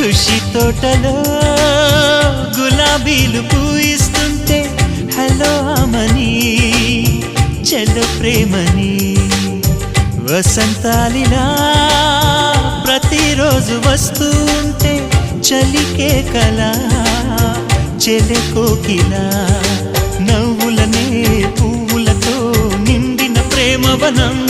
ఖుషి తోటలో గులాబీలు పూయిస్తుంటే హలో అమని చెల్ల ప్రేమని వసంతాలిలా ప్రతిరోజు వస్తుంటే చలికే కళ చెలె కోకిలా నవ్వులనే పువ్వులతో నిండిన ప్రేమవనం.